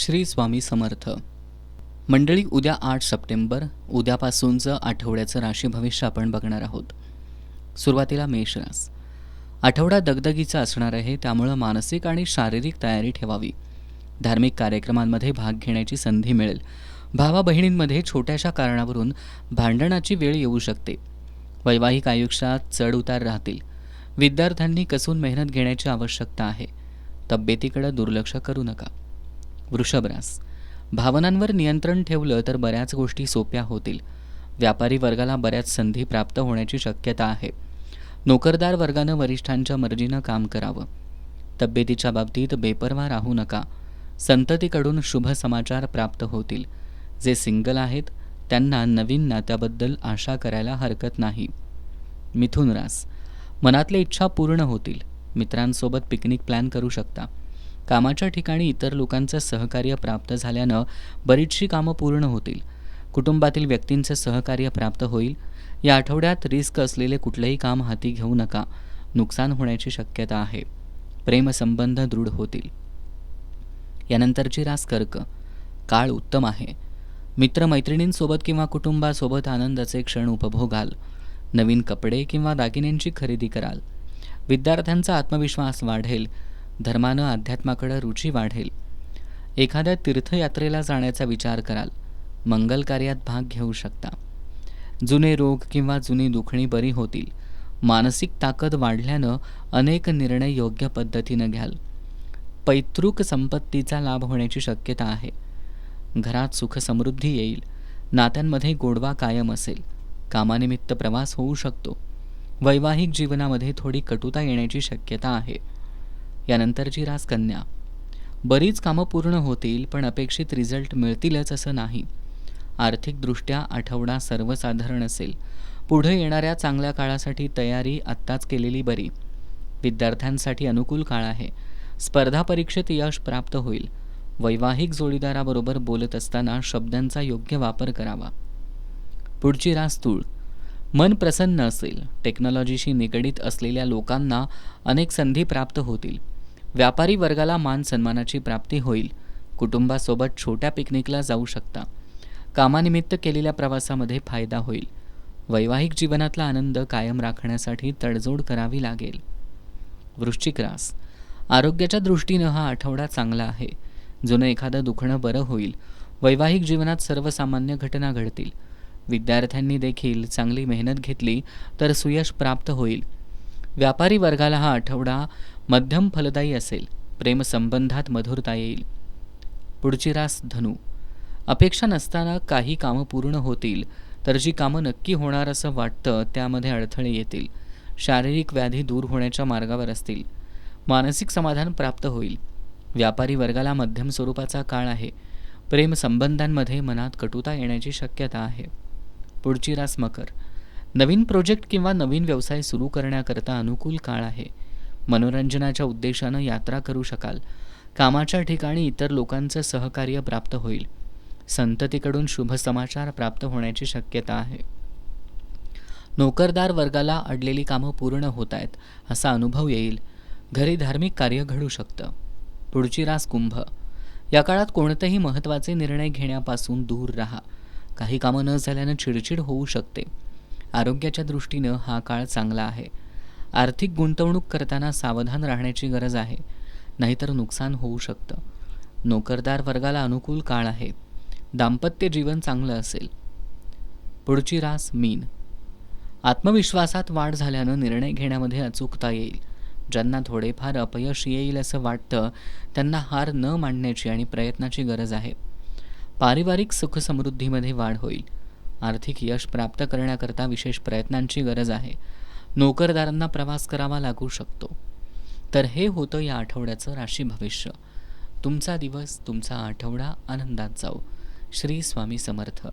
श्री स्वामी समर्थ. मंडळी उद्या आठ सप्टेंबर उद्यापासूनचं आठवड्याचं राशी भविष्य आपण बघणार आहोत. सुरुवातीला मेषरास आठवडा दगदगीचा असणार आहे त्यामुळं मानसिक आणि शारीरिक तयारी ठेवावी. धार्मिक कार्यक्रमांमध्ये भाग घेण्याची संधी मिळेल. भावा बहिणींमध्ये छोट्याशा कारणावरून भांडणाची वेळ येऊ शकते. वैवाहिक आयुष्यात चढउतार राहतील. विद्यार्थ्यांनी कसून मेहनत घेण्याची आवश्यकता आहे. तब्येतीकडे दुर्लक्ष करू नका. वृषभरास. भावनांवर नियंत्रण ठेवलं तर बऱ्याच गोष्टी सोप्या होतील. व्यापारी वर्गाला बऱ्याच संधी प्राप्त होण्याची शक्यता आहे. नोकरदार वर्गानं वरिष्ठांच्या मर्जीनं काम करावं. तब्येतीच्या बाबतीत बेपरवा राहू नका. संततीकडून शुभ समाचार प्राप्त होतील. जे सिंगल आहेत त्यांना नवीन नात्याबद्दल आशा करायला हरकत नाही. मिथुन रास मनातल्या इच्छा पूर्ण होतील. मित्रांसोबत पिकनिक प्लॅन करू शकता. कामाच्या ठिकाणी इतर लोकांचं सहकार्य प्राप्त झाल्यानं बरीचशी कामं पूर्ण होतील. कुटुंबातील व्यक्तींचे सहकार्य प्राप्त होईल. या आठवड्यात रिस्क असलेले कुठलंही काम हाती घेऊ नका. नुकसान होण्याची शक्यता आहे. प्रेमसंबंध दृढ होतील. यानंतरची रास कर्क. काळ उत्तम आहे. मित्रमैत्रिणींसोबत किंवा कुटुंबासोबत आनंदाचे क्षण उपभोगाल. नवीन कपडे किंवा दागिन्यांची खरेदी कराल. विद्यार्थ्यांचा आत्मविश्वास वाढेल. धर्मानं अध्यात्माकडं रुची वाढेल. एखाद्या तीर्थयात्रेला जाण्याचा विचार कराल. मंगल कार्यात भाग घेऊ शकता. जुने रोग किंवा जुनी दुखणी बरी होतील. मानसिक ताकद वाढल्यानं अनेक निर्णय योग्य पद्धतीनं घ्याल. पैतृक संपत्तीचा लाभ होण्याची शक्यता आहे. घरात सुखसमृद्धी येईल. नात्यांमध्ये गोडवा कायम असेल. कामानिमित्त प्रवास होऊ शकतो. वैवाहिक जीवनामध्ये थोडी कटुता येण्याची शक्यता आहे. यानंतरची रास कन्या. बरीच कामं पूर्ण होतील पण अपेक्षित रिझल्ट मिळतीलच असं नाही. आर्थिकदृष्ट्या आठवडा सर्वसाधारण असेल. पुढे येणाऱ्या चांगल्या काळासाठी तयारी आत्ताच केलेली बरी. विद्यार्थ्यांसाठी अनुकूल काळ आहे. स्पर्धा परीक्षेत यश प्राप्त होईल. वैवाहिक जोडीदाराबरोबर बोलत असताना शब्दांचा योग्य वापर करावा. पुढची रास तूळ. मन प्रसन्न असेल टेक्नॉलॉजीशी निगडीत असलेल्या लोकांना अनेक संधी प्राप्त होतील. व्यापारी वर्गाला मान सन्मानाची प्राप्ती होईल. कुटुंबासोबत छोट्या पिकनिकला जाऊ शकता. कामानिमित्त केलेल्या प्रवासामध्ये फायदा होईल. वैवाहिक जीवनातला आनंद कायम राखण्यासाठी तडजोड करावी लागेल. वृश्चिक रास. आरोग्याच्या दृष्टीनं हा आठवडा चांगला आहे. जुनं एखादं दुखणं बरं होईल. वैवाहिक जीवनात सर्वसामान्य घटना घडतील. विद्यार्थ्यांनी देखील चांगली मेहनत घेतली तर सुयश प्राप्त होईल. व्यापारी वर्गाला हा आठवडा मध्यम फलदायी असेल. प्रेमसंबंधात मधुरता येईल. पुढची रास धनु. अपेक्षा नसताना काही कामं पूर्ण होतील तर जी कामं नक्की होणार असं वाटतं त्यामध्ये अडथळे येतील. शारीरिक व्याधी दूर होण्याच्या मार्गावर असतील. मानसिक समाधान प्राप्त होईल. व्यापारी वर्गाला मध्यम स्वरूपाचा काळ आहे. प्रेमसंबंधांमध्ये मनात कटुता येण्याची शक्यता आहे. पुढची रास मकर. नवीन प्रोजेक्ट किंवा नवीन व्यवसाय सुरू करण्याकरता अनुकूल काळ आहे. मनोरंजनाच्या उद्देशानं यात्रा करू शकाल. कामाच्या ठिकाणी इतर लोकांचं सहकार्य प्राप्त होईल. संततीकडून शुभ समाचार प्राप्त होण्याची शक्यता आहे. नोकरदार वर्गाला अडलेली कामं पूर्ण होत आहेत असा अनुभव येईल. घरी धार्मिक कार्य घडू शकतं. पुढची रास कुंभ. या काळात कोणतेही महत्त्वाचे निर्णय घेण्यापासून दूर राहा. काही कामं न झाल्यानं चिडचिड होऊ शकते. आरोग्याच्या दृष्टीनं हा काळ चांगला आहे. आर्थिक गुंतवणूक करताना सावधान राहण्याची गरज आहे नाहीतर नुकसान होऊ शकतं. नोकरदार वर्गाला अनुकूल काळ आहे. दाम्पत्य जीवन चांगलं असेल. पुढची रास मीन. आत्मविश्वासात वाढ झाल्यानं निर्णय घेण्यामध्ये अचूकता येईल. ज्यांना थोडेफार अपयश येईल असं वाटतं त्यांना हार न मांडण्याची आणि प्रयत्नाची गरज आहे. पारिवारिक सुखसमृद्धीमध्ये वाढ होईल. आर्थिक यश प्राप्त करण्याकरता विशेष प्रयत्नांची गरज आहे. नोकरदारांना प्रवास करावा लागू शकतो. तर हे होतं या आठवड्याचं राशी भविष्य. तुमचा दिवस तुमचा आठवडा आनंदात जाऊ श्री स्वामी समर्थ.